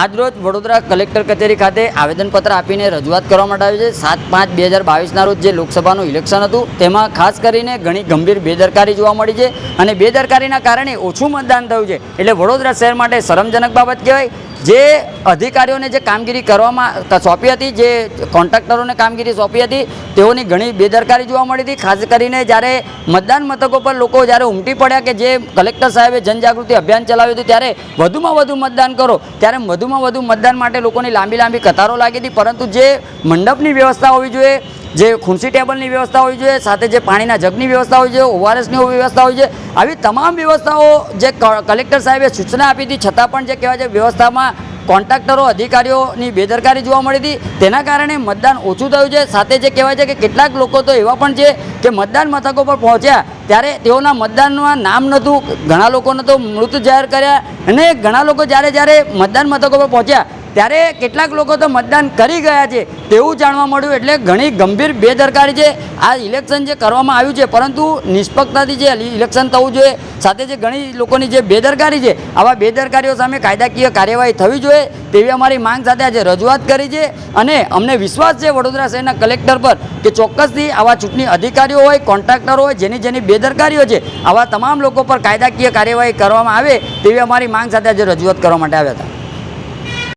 આજરોજ વડોદરા કલેક્ટર કચેરી ખાતે આવેદનપત્ર આપીને રજૂઆત કરવા માટે આવી છે. સાત પાંચ બે હજાર બાવીસના રોજ જે લોકસભાનું ઇલેક્શન હતું, તેમાં ખાસ કરીને ઘણી ગંભીર બેદરકારી જોવા મળી છે. અને બેદરકારીના કારણે ઓછું મતદાન થયું છે. એટલે વડોદરા શહેર માટે શરમજનક બાબત કહેવાય. જે અધિકારીઓને જે કામગીરી કરવામાં સોંપી હતી, જે કોન્ટ્રાક્ટરોને કામગીરી સોંપી હતી, તેઓની ઘણી બેદરકારી જોવા મળી હતી. ખાસ કરીને જ્યારે મતદાન મથકો પર લોકો જ્યારે ઉમટી પડ્યા કે જે કલેક્ટર સાહેબે જનજાગૃતિ અભિયાન ચલાવ્યું હતું, ત્યારે વધુમાં વધુ મતદાન કરો, ત્યારે વધુમાં વધુ મતદાન માટે લોકોની લાંબી લાંબી કતારો લાગી હતી. પરંતુ જે મંડપની વ્યવસ્થા હોવી જોઈએ જે ખુરશી ટેબલની વ્યવસ્થા હોવી જોઈએ, સાથે જે પાણીના જગની વ્યવસ્થા હોવી જોઈએ ઓઆરએસની વ્યવસ્થા હોવી જોઈએ, આવી તમામ વ્યવસ્થાઓ જે કલેક્ટર સાહેબે સૂચના આપી હતી, છતાં પણ જે કહેવાય છે વ્યવસ્થામાં કોન્ટ્રાક્ટરો, અધિકારીઓની બેદરકારી જોવા મળી હતી. તેના કારણે મતદાન ઓછું થયું છે. સાથે જે કહેવાય છે કે કેટલાક લોકો તો એવા પણ છે કે મતદાન મથકો પર પહોંચ્યા, ત્યારે તેઓના મતદાનમાં નામ નહોતું, ઘણા લોકોને તો મૃત જાહેર કર્યા અને ઘણા લોકો જ્યારે જ્યારે મતદાન મથકો પર પહોંચ્યા ત્યારે કેટલાક લોકો તો મતદાન કરી ગયા છે, તેવું જાણવા મળ્યું. એટલે ઘણી ગંભીર બેદરકારી છે. આ ઇલેક્શન જે કરવામાં આવ્યું છે, પરંતુ નિષ્પક્ષતાથી જે ઇલેક્શન થવું જોઈએ, સાથે જે ઘણી લોકોની જે બેદરકારી છે, આવા બેદરકારીઓ સામે કાયદાકીય કાર્યવાહી થવી જોઈએ, તેવી અમારી માંગ સાથે આજે રજૂઆત કરી છે. અને અમને વિશ્વાસ છે વડોદરા શહેરના કલેક્ટર પર કે ચોક્કસથી આવા ચૂંટણી અધિકારીઓ હોય, કોન્ટ્રાક્ટરો હોય, જેની જેની બેદરકારીઓ છે, આવા તમામ લોકો પર કાયદાકીય કાર્યવાહી કરવામાં આવે, તેવી અમારી માંગ સાથે આજે રજૂઆત કરવા માટે આવ્યા હતા.